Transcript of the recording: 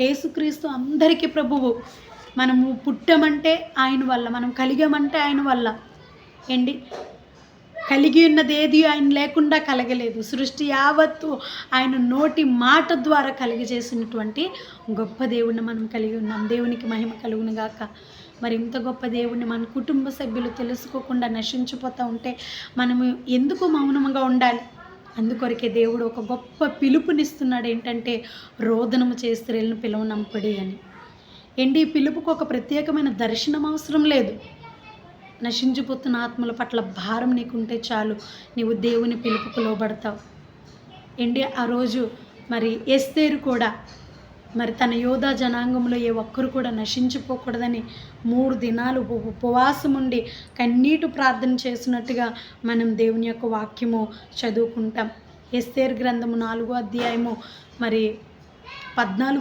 యేసుక్రీస్తు అందరికీ ప్రభువు. మనము పుట్టమంటే ఆయన వల్ల మనం కలిగామంటే ఆయన వల్ల. ఏంటి? కలిగి ఉన్నది ఏది ఆయన లేకుండా కలగలేదు. సృష్టి యావత్తు ఆయన నోటి మాట ద్వారా కలిగజేసినటువంటి గొప్ప దేవుణ్ణి మనం కలిగి ఉన్నాం. దేవునికి మహిమ కలుగును గాక. మరి ఇంత గొప్ప దేవుణ్ణి మన కుటుంబ సభ్యులు తెలుసుకోకుండా నశించిపోతూ ఉంటే మనము ఎందుకు మౌనంగా ఉండాలి? అందుకొరకే దేవుడు ఒక గొప్ప పిలుపునిస్తున్నాడు ఏంటంటే రోదనము చేస్త్రీలను పిలవనంపడి అని. ఏంటి? ఈ పిలుపుకు ఒక ప్రత్యేకమైన దర్శనం అవసరం లేదు. నశించిపోతున్న ఆత్మల పట్ల భారం నీకుంటే చాలు నీవు దేవుని పిలుపుకు లోబడతావు. ఏంటి? ఆ రోజు మరి ఎస్తేరు కూడా మరి తన యోధా జనాంగంలో ఏ ఒక్కరు కూడా నశించిపోకూడదని మూడు దినాలు ఉపవాసం ఉండి కన్నీటి ప్రార్థన చేసినట్టుగా మనం దేవుని యొక్క వాక్యము చదువుకుంటాం. ఎస్తేర్ గ్రంథము నాలుగో అధ్యాయము మరి పద్నాలుగు